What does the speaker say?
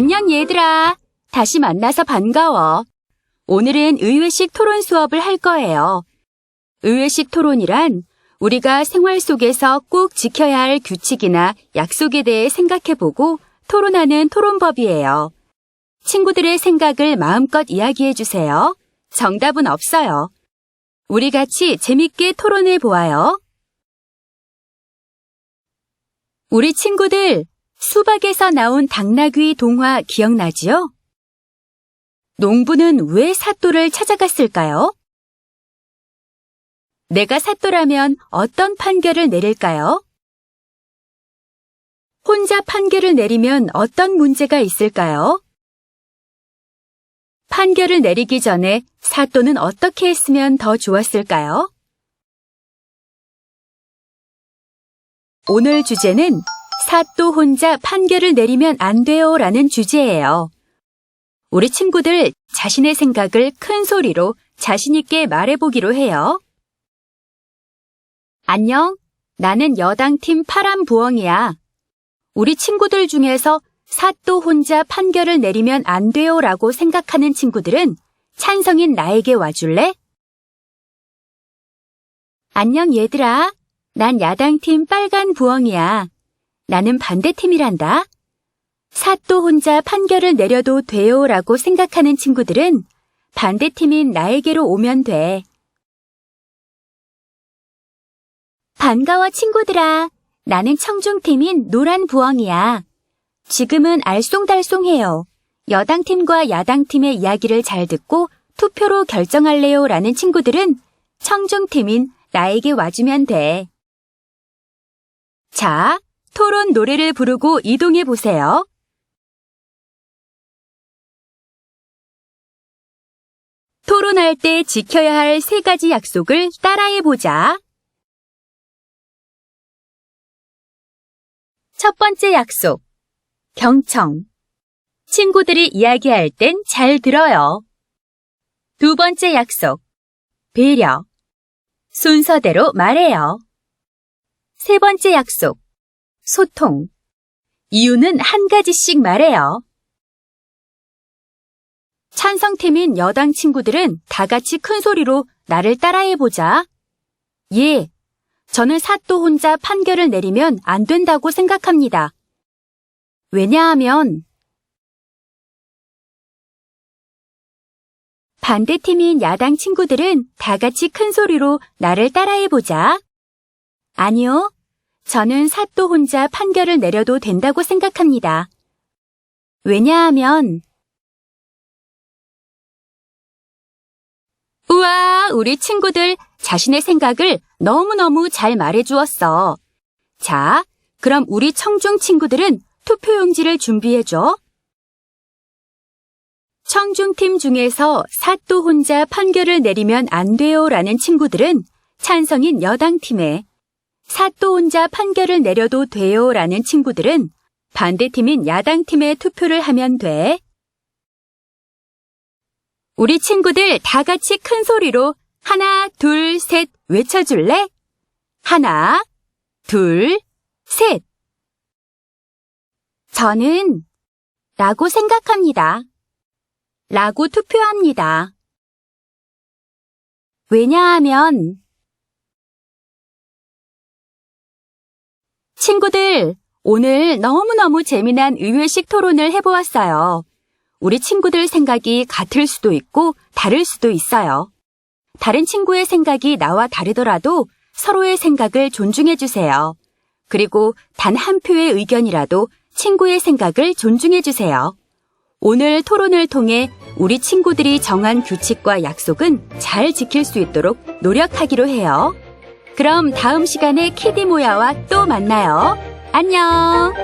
안녕 얘들아. 다시 만나서 반가워. 오늘은 의외식 토론 수업을 할 거예요. 의외식 토론이란 우리가 생활 속에서 꼭 지켜야 할 규칙이나 약속에 대해 생각해보고 토론하는 토론법이에요. 친구들의 생각을 마음껏 이야기해 주세요. 정답은 없어요. 우리 같이 재밌게 토론해 보아요. 우리 친구들, 수박에서 나온 당나귀 동화 기억나지요? 농부는 왜 사또를 찾아갔을까요? 내가 사또라면 어떤 판결을 내릴까요? 혼자 판결을 내리면 어떤 문제가 있을까요? 판결을 내리기 전에 사또는 어떻게 했으면 더 좋았을까요? 오늘 주제는 사또 혼자 판결을 내리면 안 돼요 라는 주제예요. 우리 친구들 자신의 생각을 큰 소리로 자신있게 말해보기로 해요. 안녕. 나는 여당팀 파란 부엉이야. 우리 친구들 중에서 사또 혼자 판결을 내리면 안 돼요 라고 생각하는 친구들은 찬성인 나에게 와줄래? 안녕 얘들아. 난 야당팀 빨간 부엉이야. 나는 반대팀이란다. 사또 혼자 판결을 내려도 돼요 라고 생각하는 친구들은 반대팀인 나에게로 오면 돼. 반가워 친구들아. 나는 청중팀인 노란 부엉이야. 지금은 알쏭달쏭해요. 여당팀과 야당팀의 이야기를 잘 듣고 투표로 결정할래요 라는 친구들은 청중팀인 나에게 와주면 돼. 자, 토론 노래를 부르고 이동해 보세요. 토론할 때 지켜야 할 세 가지 약속을 따라해 보자. 첫 번째 약속. 경청. 친구들이 이야기할 땐 잘 들어요. 두 번째 약속. 배려. 순서대로 말해요. 세 번째 약속. 소통. 이유는 한 가지씩 말해요. 찬성팀인 여당 친구들은 다 같이 큰 소리로 나를 따라해보자. 예, 저는 사또 혼자 판결을 내리면 안 된다고 생각합니다. 왜냐하면 반대팀인 야당 친구들은 다 같이 큰 소리로 나를 따라해보자. 아니요. 저는 사또 혼자 판결을 내려도 된다고 생각합니다. 왜냐하면 우와, 우리 친구들 자신의 생각을 너무너무 잘 말해주었어. 자, 그럼 우리 청중 친구들은 투표용지를 준비해줘. 청중팀 중에서 사또 혼자 판결을 내리면 안 돼요 라는 친구들은 찬성인 여당팀에 사또 혼자 판결을 내려도 돼요 라는 친구들은 반대팀인 야당팀에 투표를 하면 돼. 우리 친구들 다 같이 큰 소리로 하나, 둘, 셋 외쳐줄래? 하나, 둘, 셋. 저는 라고 생각합니다. 라고 투표합니다. 왜냐하면 친구들, 오늘 너무너무 재미난 의외식 토론을 해보았어요. 우리 친구들 생각이 같을 수도 있고 다를 수도 있어요. 다른 친구의 생각이 나와 다르더라도 서로의 생각을 존중해 주세요. 그리고 단 한 표의 의견이라도 친구의 생각을 존중해 주세요. 오늘 토론을 통해 우리 친구들이 정한 규칙과 약속은 잘 지킬 수 있도록 노력하기로 해요. 그럼 다음 시간에 키디 모야와 또 만나요. 안녕!